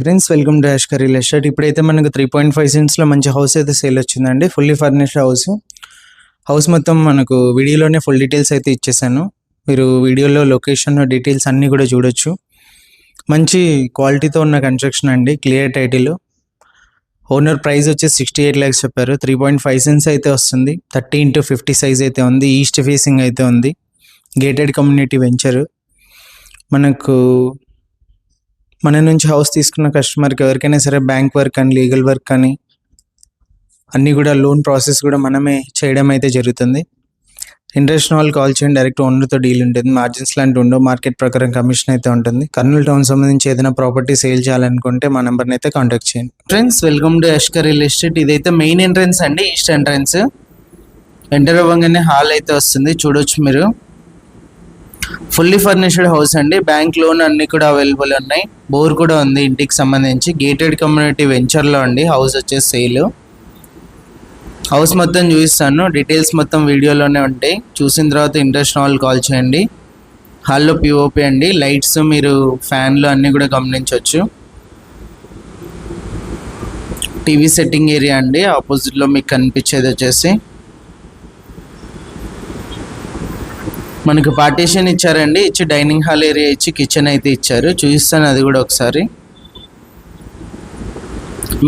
Friends welcome to యాష్ కరీ estate ఇప్పుడైతే మనకు త్రీ పాయింట్ ఫైవ్ సెంట్స్లో మంచి హౌస్ అయితే సేల్ వచ్చిందండి. ఫుల్లీ ఫర్నిష్డ్ హౌస్ హౌస్ మొత్తం మనకు వీడియోలోనే ఫుల్ డీటెయిల్స్ అయితే ఇచ్చేసాను. మీరు వీడియోలో లొకేషన్ డీటెయిల్స్ అన్నీ కూడా చూడొచ్చు. మంచి క్వాలిటీతో ఉన్న కన్స్ట్రక్షన్ అండి క్లియర్ టైటిల్ ఓనర్ ప్రైస్ వచ్చేసి సిక్స్టీ ఎయిట్ ల్యాక్స్ చెప్పారు. త్రీ పాయింట్ ఫైవ్ సెన్స్ అయితే వస్తుంది. థర్టీ ఇంటూ ఫిఫ్టీ సైజ్ అయితే ఉంది. ఈస్ట్ ఫేసింగ్ అయితే ఉంది. గేటెడ్ కమ్యూనిటీ వెంచర్ మనకు మన నుంచి హౌస్ తీసుకున్న కస్టమర్కి ఎవరికైనా సరే బ్యాంక్ వర్క్ అని లీగల్ వర్క్ అని అన్నీ కూడా లోన్ ప్రాసెస్ కూడా మనమే చేయడం అయితే జరుగుతుంది. ఇంట్రెస్ట్ వాళ్ళు కాల్ చేయండి డైరెక్ట్ ఓనర్తో డీల్ ఉంటుంది. మార్జిన్స్ లాంటి ఉండవు మార్కెట్ ప్రకారం కమిషన్ అయితే ఉంటుంది. కర్నూలు టౌన్ సంబంధించి ఏదైనా ప్రాపర్టీ సేల్ చేయాలనుకుంటే మా నెంబర్ని అయితే కాంటాక్ట్ చేయండి. Friends welcome to Yashkar real estate ఇదైతే మెయిన్ ఎంట్రన్స్ అండి ఈస్ట్ ఎంట్రన్స్ ఎంటర్ అవ్వగానే హాల్ అయితే వస్తుంది చూడొచ్చు మీరు. ఫుల్లీ ఫర్నిష్డ్ హౌస్ అండి. బ్యాంక్ లోన్ అన్ని కూడా అవైలబుల్ ఉన్నాయి. బోర్ కూడా ఉంది ఇంటికి సంబంధించి. గేటెడ్ కమ్యూనిటీ వెంచర్లో అండి. హౌస్ వచ్చేసి సేల్ హౌస్ మొత్తం చూపిస్తాను. డీటెయిల్స్ మొత్తం వీడియోలోనే ఉంటాయి. చూసిన తర్వాత ఇంట్రెస్ట్ వాళ్ళు కాల్ చేయండి. హాల్లో పిఓపి అండి. లైట్స్ మీరు ఫ్యాన్లు అన్నీ కూడా గమనించవచ్చు. టీవీ సెట్టింగ్ ఏరియా అండి. ఆపోజిట్లో మీకు కనిపించేది వచ్చేసి మనకు పార్టీషన్ ఇచ్చారండి. ఇచ్చి డైనింగ్ హాల్ ఏరియా ఇచ్చి కిచెన్ అయితే ఇచ్చారు. చూపిస్తాను అది కూడా ఒకసారి.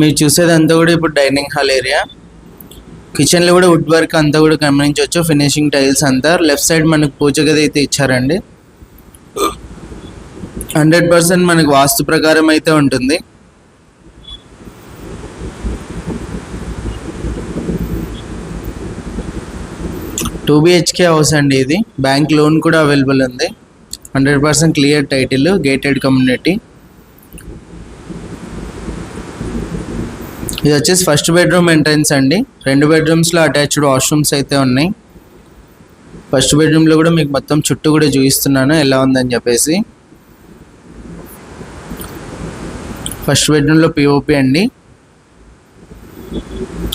మీరు చూసేదంతా కూడా ఇప్పుడు డైనింగ్ హాల్ ఏరియా కిచెన్లో కూడా వుడ్ వర్క్ అంతా కూడా గమనించవచ్చు. ఫినిషింగ్ టైల్స్ అంతా. లెఫ్ట్ సైడ్ మనకు పూజ గది అయితే ఇచ్చారండి. హండ్రెడ్ పర్సెంట్ మనకు వాస్తు ప్రకారం అయితే ఉంటుంది. టూ బిహెచ్కే హౌస్ అండి ఇది. బ్యాంక్ లోన్ కూడా అవైలబుల్ ఉంది. Hundred percent clear title gated community. ఇది వచ్చేసి ఫస్ట్ బెడ్రూమ్ ఎంట్రన్స్ అండి. రెండు బెడ్రూమ్స్లో అటాచ్డ్ వాష్రూమ్స్ అయితే ఉన్నాయి. ఫస్ట్ బెడ్రూమ్లో కూడా మీకు మొత్తం చుట్టూ కూడా చూపిస్తున్నాను ఎలా ఉందని చెప్పేసి. ఫస్ట్ బెడ్రూమ్లో పిఓపి అండి.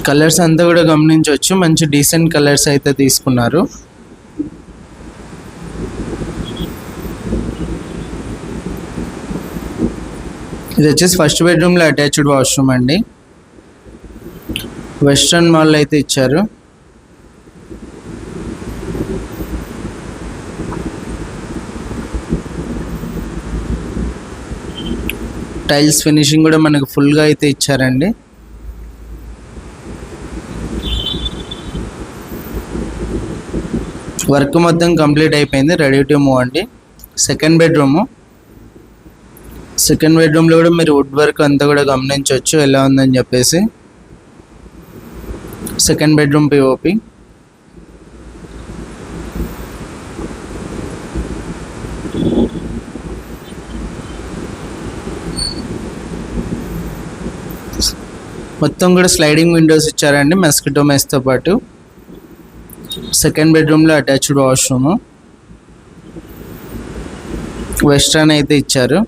కలర్స్ అంతా కూడా గమనించవచ్చు. మంచి డీసెంట్ కలర్స్ అయితే తీసుకున్నారు. ఇది వచ్చేసి ఫస్ట్ బెడ్రూమ్లో అటాచ్డ్ వాష్రూమ్ అండి. వెస్ట్రన్ మాల్ అయితే ఇచ్చారు. టైల్స్ ఫినిషింగ్ కూడా మనకు ఫుల్గా అయితే ఇచ్చారండి. వర్క్ మొత్తం కంప్లీట్ అయిపోయింది. రెడీ టు మూవ్ అండి. సెకండ్ బెడ్రూము సెకండ్ బెడ్రూమ్లో కూడా మీరు వుడ్ వర్క్ అంతా కూడా గమనించవచ్చు. ఎలా ఉందని చెప్పేసి. సెకండ్ బెడ్రూమ్ పిఓపి మొత్తం కూడా స్లైడింగ్ విండోస్ ఇచ్చారండి. మెస్కిటో మెస్తో పాటు. సెకండ్ బెడ్రూమ్లో అటాచ్డ్ వాష్రూమ్ వెస్ట్రన్ అయితే ఇచ్చారు.